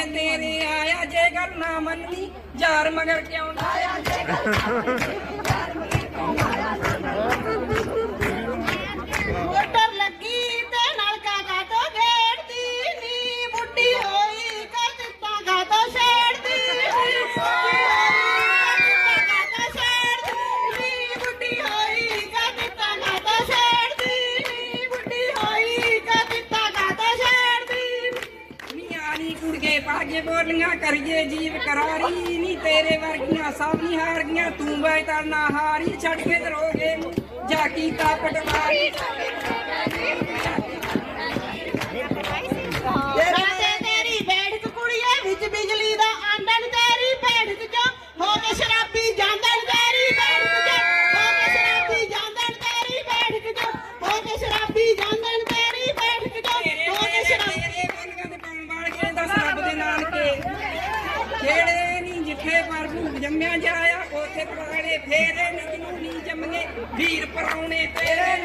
ਨੂੰ ਤੇਰੇ ਆਇਆ ਜੇ ਗੱਲ ਨਾ ਮੰਨਣੀ ਯਾਰ ਮਗਰ ਕਿਉਂ ਨਾ ਆਇਆ ਮੋਟਰ ਨੀ ਬੋਲੀਆਂ ਕਰੀਏ ਜੀਵ ਕਰਾਰੀ, ਨੀ ਤੇਰੇ ਵਰਗੀਆਂ ਸਭ ਨੀ ਹਾਰ ਗਈਆਂ ਤੂੰ ਬੈ ਤਾਂ ਹਾਰੀ, ਛੱਡ ਕੇ ਦਰੋਗੇ ਜਾ ਕੀਤਾ ਪਟਵਾਰੀ ਜਿਹੜੇ ਨੀ ਜੰਮਿਆ ਜਾਇਆ, ਉਥੇ ਪੁਰਾਣੇ ਫੇਰੇ ਨੀ ਨੀ ਜੰਮੇ, ਵੀਰ ਪਰਾਉਣੇ ਤੇਰੇ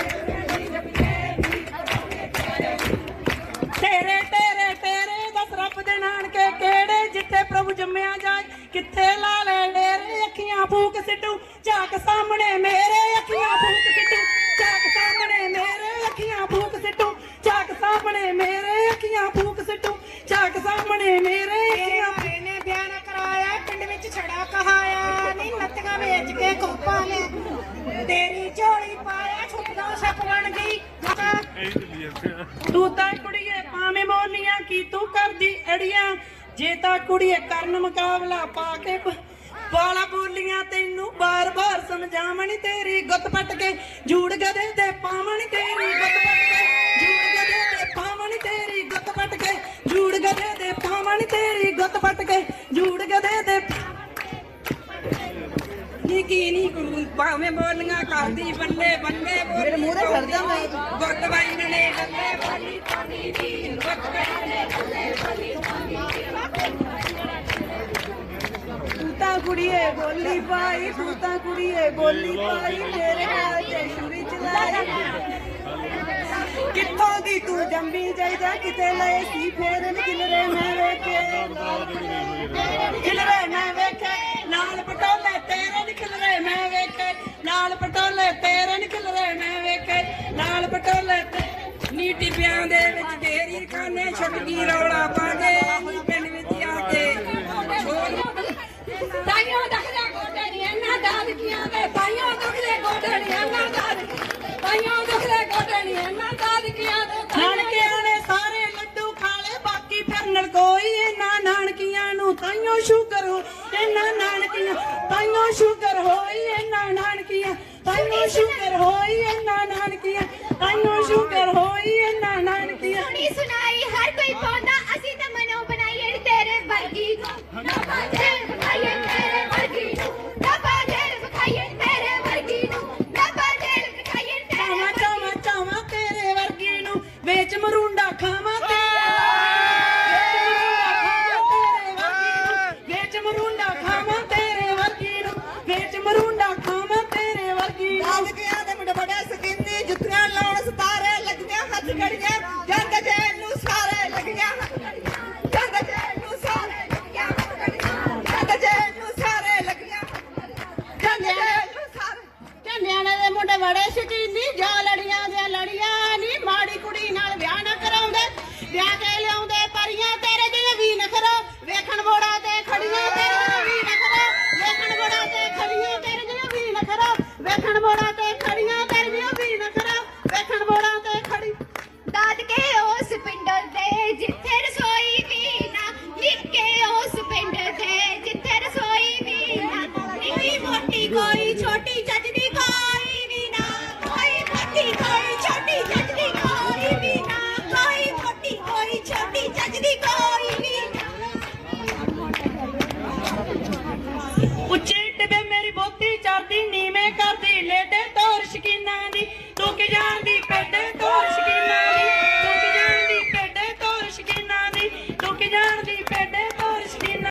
ਤੇਰੇ ਤੇਰੇ ਤੇਰੇ ਦਸ ਰੱਬ ਦੇ ਨਾਨਕੇ ਕਿਹੜੇ ਜਿੱਥੇ ਪ੍ਰਭੂ ਜੰਮਿਆ ਜਾਏ, ਕਿੱਥੇ ਲਾ ਲੈ ਡੇਰੇ, ਅੱਖੀਆਂ ਫੂਕ ਸਿੱਟੂ, ਝਾਕ ਸਾਹਮਣੇ ਮੇਰੇ ਬਣ ਗਈ। ਤੂੰ ਤਾਂ ਕੁੜੀਏ ਭਾਵੇਂ ਬੋਲੀਆਂ, ਕੀ ਤੂੰ ਕਰਦੀ ਅੜੀਆਂ? ਜੇ ਤਾਂ ਕੁੜੀਏ ਕਰਨ ਮੁਕਾਬਲਾ ਪਾ ਕੇ ਵਾਲਾ ਬੋਲੀਆਂ ਤੈਨੂੰ ਬਾਰ-ਬਾਰ ਸਮਝਾਵਣੀ ਤੇਰੀ ਗੁੱਤ ਪੱਟ ਕੇ, ਜੂੜ ਗਦੇ ਤੇ ਪਾਵਣੀ ਤੇਰੀ ਗੁੱਤ ਪੱਟ ਕੀ ਨੀ ਗੁਰੂ ਭਾਵੇਂ ਬੋਲੀਆਂ ਕਰਦੀ ਬੱਲੇ ਬੱਲੇ ਮੇਰੇ ਮੂਹਰੇ ਖੜਦਾ ਮੈਂ ਗੁੱਤ ਬਾਈ ਨੇ ਬੋਲੀ ਪਾਣੀ ਦੀ ਗੁੱਤ ਬਾਈ ਨੇ ਲੱਲੇ ਬੋਲੀ ਤੂੰ ਤਾਂ ਕੁੜੀਏ ਬੋਲੀ ਪਾਈ ਤੂੰ ਤਾਂ ਕੁੜੀਏ ਬੋਲੀ ਪਾਈ ਮੇਰੇ ਨਾਲ ਤੇ ਛੁਰੀ ਚਲਾਈ। ਕਿੱਥੋਂ ਦੀ ਤੂੰ ਜੰਮੀ ਜਾਈਦਾ ਕਿਤੇ ਲਏ ਸੀ ਫੇਰ ਕਿਲਰੇ ਮੈਂ ਵੇਖੇ। ਕਿਲਰੇ ਮੈਂ ਵੇਖੇ ਲਾਲ ਲਾਲ ਪਟੋਲੇ ਤੇਰੇ ਨਿਕਲਰੇ ਮੈਂ ਵੇਖੇ। ਲਾਲ ਪਟੋਲੇ ਤੇ ਨੀ ਟਿੱਬਿਆਂ ਦੇ ਵਿੱਚ ਤੇਰੀ ਖਾਨੇ ਗਈ ਰੌਲਾ ਪਾ ਕੇ ਨੀ ਪਿੰਡ ਵਿੱਚ ਆ ਕੇ ਤਾਈਆਂ ਦਖਲੇ ਗੋਡੇ ਨੀ ਇਹਨਾਂ ਦਾਦਕੀਆਂ ਦੇ ਤਾਈਆਂ ਦਖਲੇ ਗੋਡੇ ਨੀ ਇਹਨਾਂ ਦਾਦ ਤਾਈਆਂ ਦਖਲੇ ਗੋਡੇ ਨੀ ਇਹਨਾਂ ਦਾਦਕੀਆਂ ਦੇ ਨਾਨਕਿਆਂ ਨੇ ਸਾਰੇ ਲੱਡੂ ਖਾਲੇ ਬਾਕੀ ਫਿਰਨਲ ਕੋਈ ਇਹਨਾਂ ਨਾਨਕੀਆਂ ਨੂੰ। ਤਾਈਓ ਸ਼ੁਕਰ ਹੋ ਇਹਨਾਂ ਤਾਈਓ ਸ਼ੁਕਰ ਹੋਈ ਇਹਨਾਂ ਨਾਨਕੀਆਂ ਤਾਈਓ ਸ਼ੁਕਰ ਹੋਈ ਇਹਨਾਂ ਨਾਨਕੀਆਂ ਤਾਈਓ ਸ਼ੁਕਰ ਹੋਈ ਇਹਨਾਂ ਨਾਨਕੀਆਂ। ਲੱਗੀਆਂ ਜੰਗ ਜੈਲ ਨੂੰ ਸਾਰੇ ਲੱਗੀਆਂ। ਜੰਗ ਜੈਲ ਨੂੰ ਸਾਰੇ ਲੱਗੀਆਂ, ਜੰਗ ਜੈਲ ਨੂੰ ਸਾਰੇ ਲੱਗੀਆਂ। ਜੰਗ ਜੈਲ ਨੂੰ ਸਾਰੇ ਝੰਡਿਆਣੇ ਦੇ ਮੁੰਡੇ ਬੜੇ ਸ਼ਕੀਨੀ ਜਾ ਲੜੀਆਂ ਦੇ ਲੜੀਆਂ, ਨੀ ਮਾੜੀ ਕੁੜੀ ਨਾਲ ਵਿਆਹ ਨਾ ਕਰਾਉਂਦੇ। ਵਿਆਹ ਕੇ